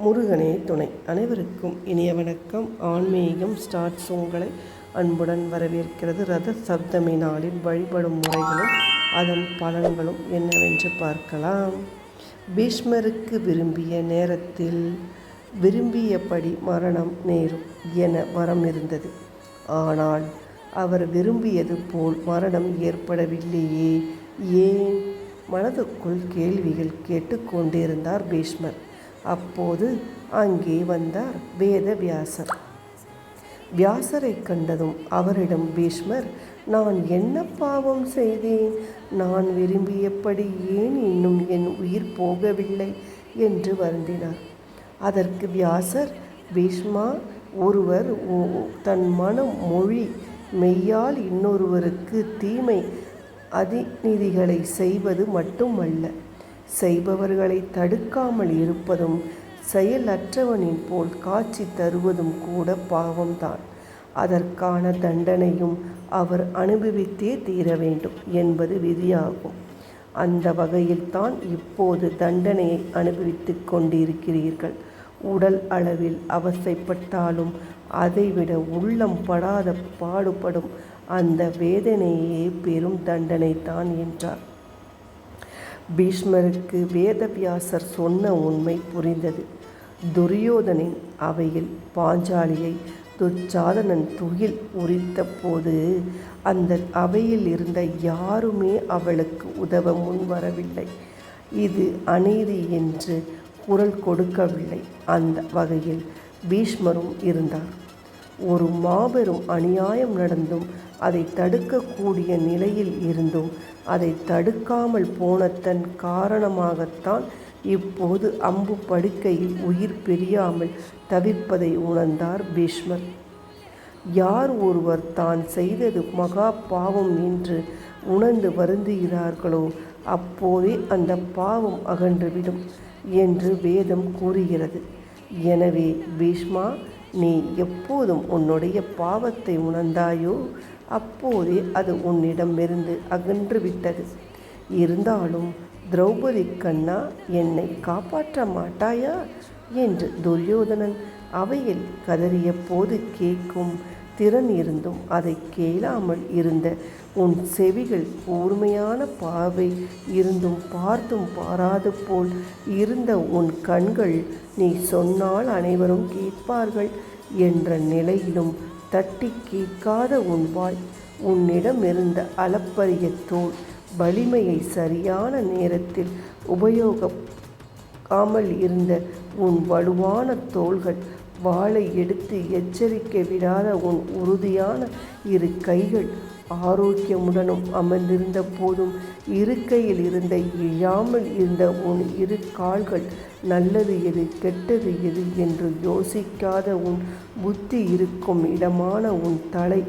முருகனே துணை. அனைவருக்கும் இனிய வணக்கம். ஆன்மீகம் ஸ்டார்ட்ஸ் உங்களை அன்புடன் வரவேற்கிறது. ரத சப்தமி நாளில் வழிபடும் முறைகளும் அதன் பலன்களும் என்னவென்று பார்க்கலாம். பீஷ்மருக்கு விரும்பிய நேரத்தில் விரும்பியபடி மரணம் நேரும் என வரம் இருந்தது. ஆனால் அவர் விரும்பியது போல் மரணம் ஏற்படவில்லையே. ஏன்? மனதுக்குள் கேள்விகள் கேட்டுக்கொண்டிருந்தார் பீஷ்மர். அப்போது அங்கே வந்தார் வேத வியாசர் வியாசரை கண்டதும் அவரிடம் பீஷ்மர் நான் என்ன பாவம் செய்தேன்? நான் விரும்பியபடி ஏன் இன்னும் என் உயிர் போகவில்லை? என்று வருந்தினார். அதற்கு வியாசர் பீஷ்மா ஒருவர் ஓ- தன் மனம் மொழி மெய்யால் இன்னொருவருக்கு தீமை அதிநிதிகளை செய்வது மட்டுமல்ல. செய்பவர்களை தடுக்காமல் இருப்பதும் செயலற்றவனின் போல் காட்சி தருவதும் கூட பாவம்தான். அதற்கான தண்டனையும் அவர் அனுபவித்தே தீர வேண்டும் என்பது விதியாகும். அந்த வகையில்தான் இப்போது தண்டனையை அனுபவித்துக் கொண்டிருக்கிறீர்கள். உடல் அளவில் அவசைப்பட்டாலும் அதைவிட உள்ளம் படாத பாடுபடும் அந்த வேதனையே பெரும் தண்டனை தான் என்றார். பீஷ்மருக்கு வேதவியாசர் சொன்ன உண்மை புரிந்தது. துரியோதனின் அவையில் பாஞ்சாலியை துச்சாதனன் துகில் உரித்த போது அந்த அவையில் இருந்த யாருமே அவளுக்கு உதவ முன்வரவில்லை இது அநீதி என்று குரல் கொடுக்கவில்லை. அந்த வகையில் பீஷ்மரும் இருந்தார். ஒரு மாபெரும் அநியாயம் நடந்தும் அதை தடுக்கக்கூடிய நிலையில் இருந்தும் அதை தடுக்காமல் போனதன் காரணமாகத்தான் இப்போது அம்பு படுக்கையில் உயிர் பிரியாமல் தவிர்ப்பதை உணர்ந்தார் பீஷ்மர். யார் ஒருவர் தான் செய்தது மகா பாவம் என்று உணர்ந்து வருந்துகிறார்களோ அப்போதே அந்த பாவம் அகன்றுவிடும் என்று வேதம் கூறுகிறது. எனவே பீஷ்மா நீ எப்போதும் உன்னுடைய பாவத்தை உணர்ந்தாயோ அப்போதே அது உன்னிடமிருந்து அகன்று விட்டது. இருந்தாலும் திரௌபதி கண்ணா என்னை காப்பாற்ற மாட்டாயா? என்று துரியோதனன் அவையில் கதறிய போது கேட்கும் திறன் இருந்தும் அதை கேளாமல் இருந்த உன் செவிகள் கூர்மையான பார்வை இருந்தும் பார்த்தும் பாராது போல் இருந்த உன் கண்கள் நீ சொன்னால் அனைவரும் கேட்பார்கள் என்ற நிலையிலும் தட்டி கேட்காத உன் வாய் உன்னிடமிருந்த அளப்பரிய தோல் வலிமையை சரியான நேரத்தில் உபயோகிக்காமல் இருந்த உன் வலுவான தோள்கள் வாளை எடுத்து எச்சரிக்க விடாத உன் உறுதியான இரு கைகள் ஆரோக்கியமுடனும் அமர்ந்திருந்த போதும் இருக்கையில் இருந்த இழாமல் இருந்த உன் இரு கால்கள் நல்லது எது கெட்டது எது என்று யோசிக்காத உன் புத்தி இருக்கும் இடமான உன் தலை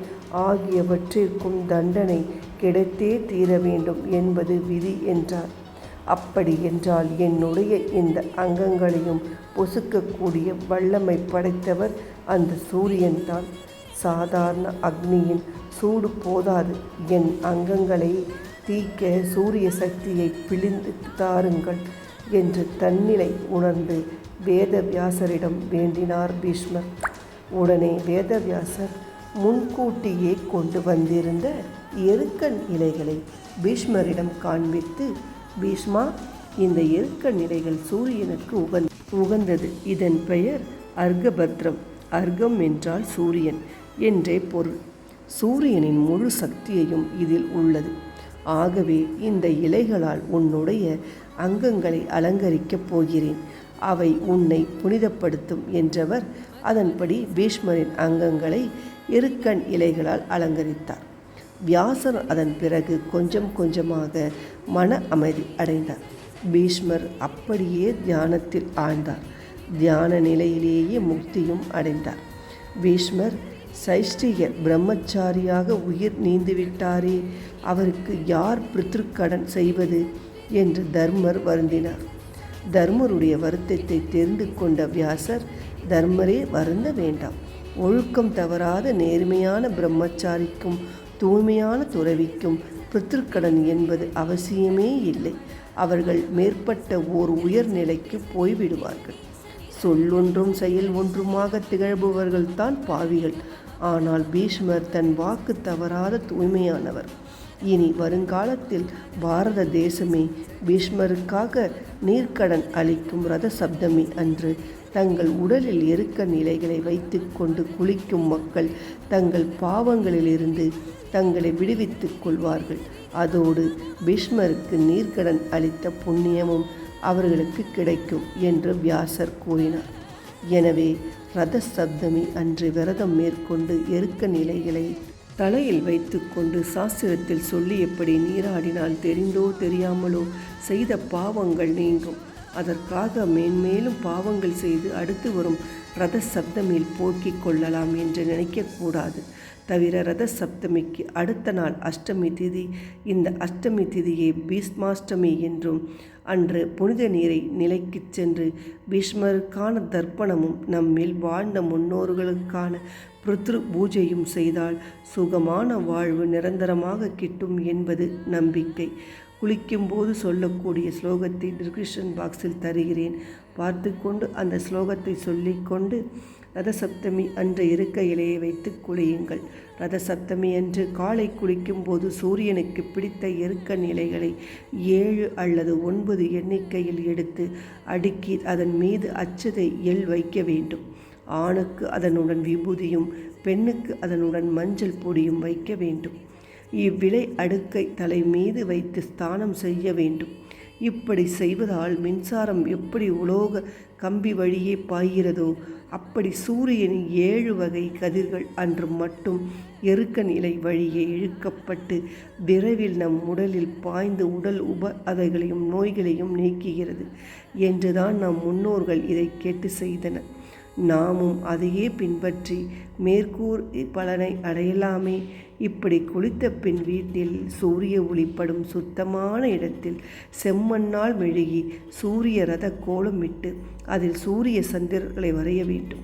ஆகியவற்றிற்கும் தண்டனை கிடைத்தே தீர வேண்டும் என்பது விதி என்றார். அப்படி என்றால் என்னுடைய இந்த அங்கங்களையும் பொசுக்கக்கூடிய வல்லமை படைத்தவர் அந்த சூரியன்தான். சாதாரண அக்னியின் சூடு போதாது. என் அங்கங்களை தீக்க சூரிய சக்தியை பிழிந்து தாருங்கள் என்று தன்னிலை உணர்ந்து வேதவியாசரிடம் வேண்டினார் பீஷ்மர். உடனே வேதவியாசர் முன்கூட்டியே கொண்டு வந்திருந்த எருக்கன் இலைகளை பீஷ்மரிடம் காண்பித்து பீஷ்மா இந்த எருக்கன் இலைகள் சூரியனுக்கு உகந் உகந்தது. இதன் பெயர் அர்கபத்ரம் அர்க்கம் என்றால் சூரியன் என்றே பொருள். சூரியனின் முழு சக்தியையும் இதில் உள்ளது. ஆகவே இந்த இலைகளால் உன்னுடைய அங்கங்களை அலங்கரிக்கப் போகிறேன். அவை உன்னை புனிதப்படுத்தும் என்றவர் அதன்படி பீஷ்மரின் அங்கங்களை இருக்கண் இலைகளால் அலங்கரித்தார். வியாசர் அதன் பிறகு கொஞ்சம் கொஞ்சமாக மன அமைதி அடைந்தார். பீஷ்மர் அப்படியே தியானத்தில் ஆழ்ந்தார். தியான நிலையிலேயே முக்தியும் அடைந்தார். பீஷ்மர் சைஷ்டிகர் பிரம்மச்சாரியாக உயிர் நீந்துவிட்டாரே அவருக்கு யார் பித்ருக்கடன் செய்வது என்று தர்மர் வருந்தினார். தர்மருடைய வருத்தத்தை தெரிந்து கொண்ட வியாசர் தர்மரே வருந்த வேண்டாம். ஒழுக்கம் தவறாத நேர்மையான பிரம்மச்சாரிக்கும் தூய்மையான துறவிக்கும் பித்திருக்கடன் என்பது அவசியமே இல்லை. அவர்கள் மேற்பட்ட ஓர் உயர்நிலைக்கு போய்விடுவார்கள். சொல்லொன்றும் செயல் ஒன்றுமாக திகழ்பவர்கள்தான் பாவிகள். ஆனால் பீஷ்மர் தன் வாக்கு தவறாத தூய்மையானவர். இனி வருங்காலத்தில் பாரத தேசமே பீஷ்மருக்காக நீர்க்கடன் அளிக்கும் ரத சப்தமி அன்று தங்கள் உடலில் இருக்க நிலைகளை வைத்துக்கொண்டு குளிக்கும் மக்கள் தங்கள் பாவங்களிலிருந்து தங்களை விடுவித்துக் கொள்வார்கள். அதோடு பீஷ்மருக்கு நீர்க்கடன் அளித்த புண்ணியமும் அவர்களுக்கு கிடைக்கும் என்று வியாசர் கூறினார். எனவே ரத சப்தமி அன்று விரதம் மேற்கொண்டு எருக்க நிலைகளை தலையில் வைத்துக்கொண்டு சாஸ்திரத்தில் சொல்லியபடி நீராடினால் தெரிந்தோ தெரியாமலோ செய்த பாவங்கள் நீங்கும். அதற்காக மேன்மேலும் பாவங்கள் செய்து அடுத்து வரும் ரத சப்தமியில் போக்கிக் கொள்ளலாம் என்று நினைக்கக்கூடாது. தவிர ரத சப்தமிக்கு அடுத்த நாள் அஷ்டமி திதி இந்த அஷ்டமி திதியை பீஷ்மாஷ்டமி என்றும் அன்று புனித நீரை நிலைக்குச் சென்று பீஷ்மருக்கான தர்ப்பணமும் நம்மில் வாழ்ந்த முன்னோர்களுக்கான பிருத்ரு பூஜையும் செய்தால் சுகமான வாழ்வு நிரந்தரமாக கிட்டும் என்பது நம்பிக்கை. குளிக்கும்போது சொல்லக்கூடிய ஸ்லோகத்தை டிஸ்கிரிப்ஷன் பாக்ஸில் தருகிறேன். பார்த்து கொண்டு அந்த ஸ்லோகத்தை சொல்லிக்கொண்டு ரதசப்தமி அன்று இருக்க இலையை வைத்து குளியுங்கள். ரதசப்தமி அன்று காலை குளிக்கும்போது சூரியனுக்கு பிடித்த எருக்க நிலைகளை ஏழு அல்லது ஒன்பது எண்ணிக்கையில் எடுத்து அடுக்கி அதன் மீது அச்சதை எள் வைக்க வேண்டும். ஆணுக்கு அதனுடன் விபூதியும் பெண்ணுக்கு அதனுடன் மஞ்சள் பொடியும் வைக்க வேண்டும். இவ்விலை அடுக்கை தலை மீது வைத்து ஸ்தானம் செய்ய வேண்டும். இப்படி செய்வதால் மின்சாரம் எப்படி உலோக கம்பி வழியே பாய்கிறதோ அப்படி சூரியனின் ஏழு வகை கதிர்கள் அன்று மட்டும் எருக்க நிலை வழியே இழுக்கப்பட்டு விரைவில் நம் உடலில் பாய்ந்து உடல் உப அதைகளையும் நோய்களையும் நீக்குகிறது. என்றுதான் நம் முன்னோர்கள் இதை கேட்டு செய்தனர். நாமும் அதையே பின்பற்றி மேற்கூர் பலனை அடையலாமே. இப்படி குளித்த பின் வீட்டில் சூரிய ஒளிப்படும் சுத்தமான இடத்தில் செம்மண்ணால் மெழுகி சூரிய ரத கோலமிட்டு அதில் சூரிய சந்திரர்களை வரைய வேண்டும்.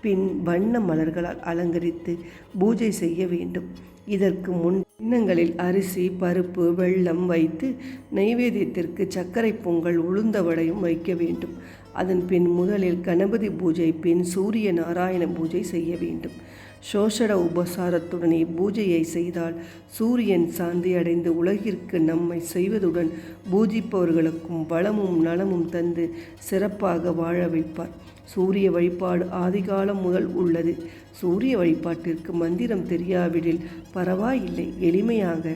பின் வண்ண மலர்களால் அலங்கரித்து பூஜை செய்ய வேண்டும். இதற்கு முன் கிண்ணங்களில் அரிசி பருப்பு வெள்ளம் வைத்து நைவேத்தியத்திற்கு சர்க்கரை பொங்கல் உளுந்த வடையும் வைக்க வேண்டும். அதன் பின் முதலில் கணபதி பூஜை பின் சூரிய நாராயண பூஜை செய்ய வேண்டும். சோஷட உபசாரத்துடனே பூஜையை செய்தால் சூரியன் சாந்தி அடைந்து உலகிற்கு நம்மை செய்வதுடன் பூஜிப்பவர்களுக்கும் வளமும் நலமும் தந்து சிறப்பாக வாழ வைப்பார். சூரிய வழிபாடு ஆதிகாலம் முதல் உள்ளது. சூரிய வழிபாட்டிற்கு மந்திரம் தெரியாவிடில் பரவாயில்லை. எளிமையாக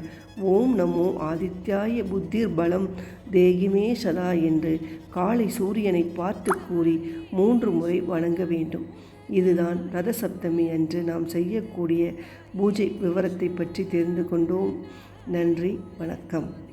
ஓம் நமோ ஆதித்யாய புத்திர் பலம் தேகிமே சதா என்று காலை சூரியனை பார்த்து கூறி மூன்று முறை வணங்க வேண்டும். இதுதான் ரத சப்தமி அன்று நாம் செய்யக்கூடிய பூஜை விவரத்தை பற்றி தெரிந்து கொண்டோம். நன்றி வணக்கம்.